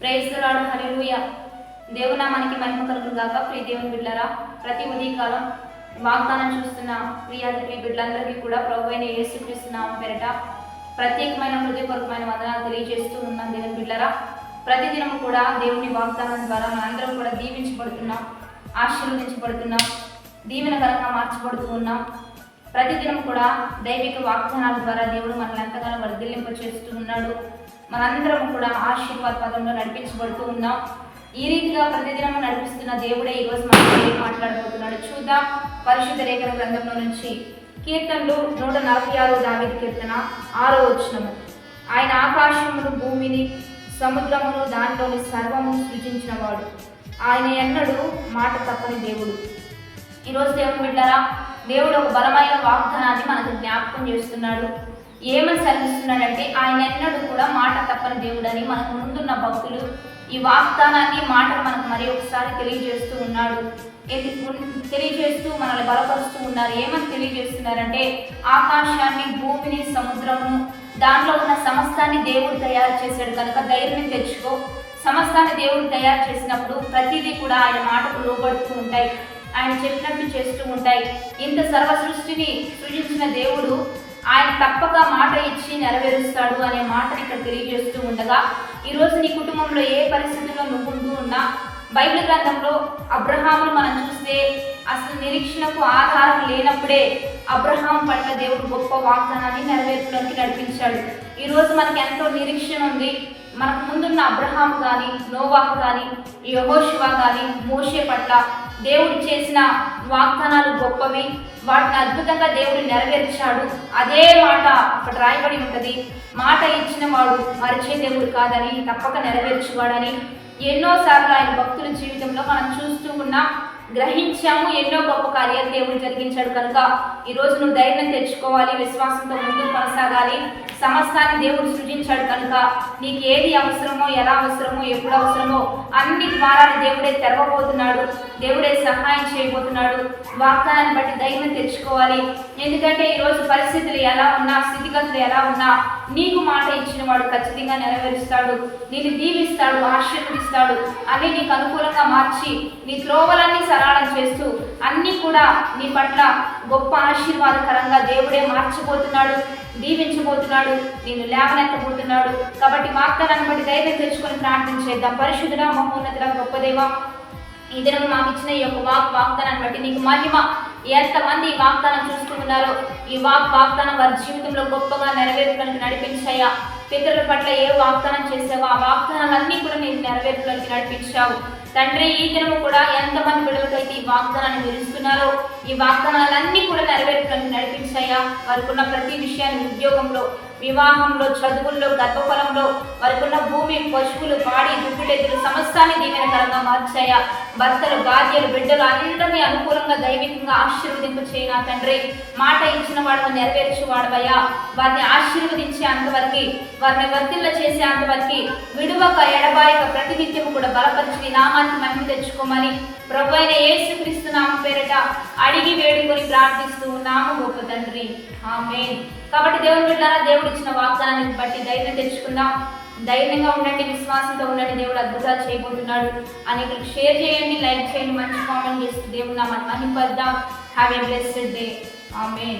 ప్రేస్తున్నాడు హరిలుయ దేవునా మనకి మహిమ కలుగును గాక ప్రియ దేవుని బిడ్డరా ప్రతి ఉదయకాలం వాగ్దానం చూస్తున్న ప్రియాది ప్రియ బిడ్డలందరికీ కూడా ప్రభు అయిన యేసుక్రీస్తున్నాం పేరట ప్రత్యేకమైన హృదయపూర్వకమైన వందనాలు తెలియజేస్తూ ఉన్నాం దేవుని బిడ్డరా ప్రతిదినం కూడా దేవుని వాగ్దానం ద్వారా మనందరం కూడా దీవించబడుతున్నాం ఆశీర్వదించబడుతున్నాం దీవెనకరంగా మార్చబడుతూ ఉన్నాం. ప్రతిదినం కూడా దైవిక వాగ్దానాల ద్వారా దేవుడు మనల్ని ఎంతగానో వర్ధిల్లింప చేస్తూ ఉన్నాడు. మనందరం కూడా ఆశీర్వాద పదంలో నడిపించబడుతూ ఉన్నాం. ఈ రీతిగా ప్రతిదినం నడిపిస్తున్న దేవుడే ఈరోజు మనతో మాట్లాడబోతున్నాడు చూద్దాం. పరిశుద్ధ రేఖల గ్రంథంలో నుంచి కీర్తనలు నూట నలభై ఆరు దావిది కీర్తన ఆరో వచనము. ఆయన ఆకాశమును భూమిని సముద్రమును దానిలోని సర్వము సృజించినవాడు. ఆయన ఎన్నడూ మాట తప్పని దేవుడు. ఈరోజు దేవుని బిడ్డారా దేవుడు ఒక బలమైన వాగ్దానాన్ని మనకు జ్ఞాపకం చేస్తున్నాడు. ఏమని సరిస్తున్నాడంటే ఆయన ఎన్నడూ కూడా మాట తప్పని దేవుడని మనకు ముందున్న భక్తులు ఈ వాగ్దానాన్ని మాటలు మనకు మరి ఒకసారి తెలియజేస్తూ ఉన్నాడు. తెలియజేస్తూ మనల్ని బలపరుస్తూ ఉన్నారు. ఏమని తెలియజేస్తున్నారంటే ఆకాశాన్ని భూమిని సముద్రమును దాంట్లో ఉన్న సమస్తాన్ని దేవుడు తయారు చేశాడు. కనుక ధైర్యం తెచ్చుకో. సమస్తాన్ని దేవుడు తయారు చేసినప్పుడు ప్రతిదీ కూడా ఆయన మాటకు లోబడుతూ ఉంటాయి. ఆయన చెప్పినట్టు చేస్తూ ఉంటాయి. ఇంత సర్వ సృష్టిని సృజించిన దేవుడు ఆయన తప్పక మాట ఇచ్చి నెరవేరుస్తాడు అనే మాట ఇక్కడ తెలియజేస్తూ ఉండగా ఈరోజు నీ కుటుంబంలో ఏ పరిస్థితుల్లో నువ్వు ఉంటూ ఉన్నా బైబిల్ గ్రంథంలో అబ్రహామును మనం చూస్తే అసలు నిరీక్షణకు ఆధారం లేనప్పుడే అబ్రహాం పట్ల దేవుడు గొప్ప వాగ్దానాన్ని నెరవేర్చడానికి నడిపించాడు. ఈరోజు మనకి ఎంతో నిరీక్షణ ఉంది. మనకు ముందున్న అబ్రహాం కానీ నోవాహ్ కానీ యహోశివా కానీ మోషే పట్ల దేవుడు చేసిన వాగ్దానాలు గొప్పవి. వాటిని అద్భుతంగా దేవుడు నెరవేర్చాడు. అదే మాట అక్కడ రాయబడి ఉంటుంది. మాట ఇచ్చిన వాడు మరిచే దేవుడు కాదని తప్పక నెరవేర్చువాడని ఎన్నోసార్లు ఆయన భక్తుల జీవితంలో మనం చూస్తూ ఉన్నాం. గ్రహించాము. ఎన్నో గొప్ప కార్యాలు దేవుడు జరిగించాడు కనుక ఈరోజు నువ్వు ధైర్యం తెచ్చుకోవాలి విశ్వాసంతో ముందుకు కొనసాగాలి. సమస్తాన్ని దేవుడు సృజించాడు కనుక నీకు ఏది అవసరమో ఎలా అవసరమో ఎప్పుడు అవసరమో అన్ని ద్వారాలు దేవుడే తెరవబోతున్నాడు. దేవుడే సహాయం చేయబోతున్నాడు. వాగ్దానాన్ని బట్టి ధైర్యం తెచ్చుకోవాలి. ఎందుకంటే ఈరోజు పరిస్థితులు ఎలా ఉన్నా స్థితిగతులు ఎలా ఉన్నా నీకు మాట ఇచ్చిన వాడు ఖచ్చితంగా నెరవేరుస్తాడు. నేను దీవిస్తాడు ఆశీర్వదిస్తాడు. అన్ని నీకు అనుకూలంగా మార్చి నీ త్రోవలన్నీ సరళం చేస్తూ అన్నీ కూడా నీ పట్ల గొప్ప ఆశీర్వాదకరంగా దేవుడే మార్చిపోతున్నాడు దీవించబోతున్నాడు నేను లేవనెత్తబోతున్నాడు. కాబట్టి వాగ్దానాన్ని బట్టి ధైర్యం తెచ్చుకొని ప్రార్థన చేద్దాం. పరిశుద్ధుడ మహోన్నతుడ గొప్ప దేవ ఈ దినం మాకు ఇచ్చిన ఈ యొక్క వాక్ వాగ్దానాన్ని బట్టి నీకు మహిమ ఎంతమంది ఈ వాగ్దానం చూస్తూ ఉన్నారో ఈ వాగ్ వాగ్దానం వారి జీవితంలో గొప్పగా నెరవేర్చడానికి నడిపించాయా? పితరుల పట్ల ఏ వాగ్దానం చేసావో ఆ వాగ్దానాలన్నీ కూడా నీకు నెరవేర్చడానికి నడిపించావు. తండ్రి ఈ దినము కూడా ఎంతమంది బిడ్డలకైతే ఈ వాగ్దానాన్ని విరుస్తున్నారో ఈ వాగ్దానాలన్నీ కూడా నెరవేర్చడానికి నడిపించాయా? వారికి ఉన్న ప్రతి విషయాన్ని ఉద్యోగంలో వివాహంలో చదువుల్లో గర్భఫలంలో వారికి భూమి పశువులు పాడి దుడ్డుడెద్దులు సమస్తాన్ని దీవెనకరంగా మార్చాయా? భర్తలు భార్యలు బిడ్డలు అందరినీ అనుకూలంగా దైవికంగా ఆశీర్వదింపు చేయనా తండ్రి. మాట ఇచ్చిన వాడు నెరవేర్చు వాడవయ్యా వారిని ఆశీర్వదించే అంతవరకు వారిని వర్తిల్ల చేసే అంతవరకు విడువక ఎడబాయక ప్రతినిత్యం కూడా బలపరిచి నామాన్ని నామానికి మహిమ తెచ్చుకోమని ప్రభు అయిన యేసుక్రీస్తు నామ పేరట అడిగి వేడుకొని ప్రార్థిస్తూ ఉన్నాము గొప్ప తండ్రి. ఆమె కాబట్టి దేవుని బిడ్డారా దేవుడు ఇచ్చిన వాగ్దానాన్ని బట్టి ధైర్యం తెచ్చుకుందాం. ధైర్యంగా ఉండండి విశ్వాసంతో ఉండండి దేవుడు అద్భుతాలు చేయబోతున్నాడు. అనేక షేర్ చేయండి లైక్ చేయండి మంచి కామెంట్ చేస్తూ దేవుడు నా మహింపద్దాం హ్యావ్ ఎ బ్లెస్డ్ డే. ఆమె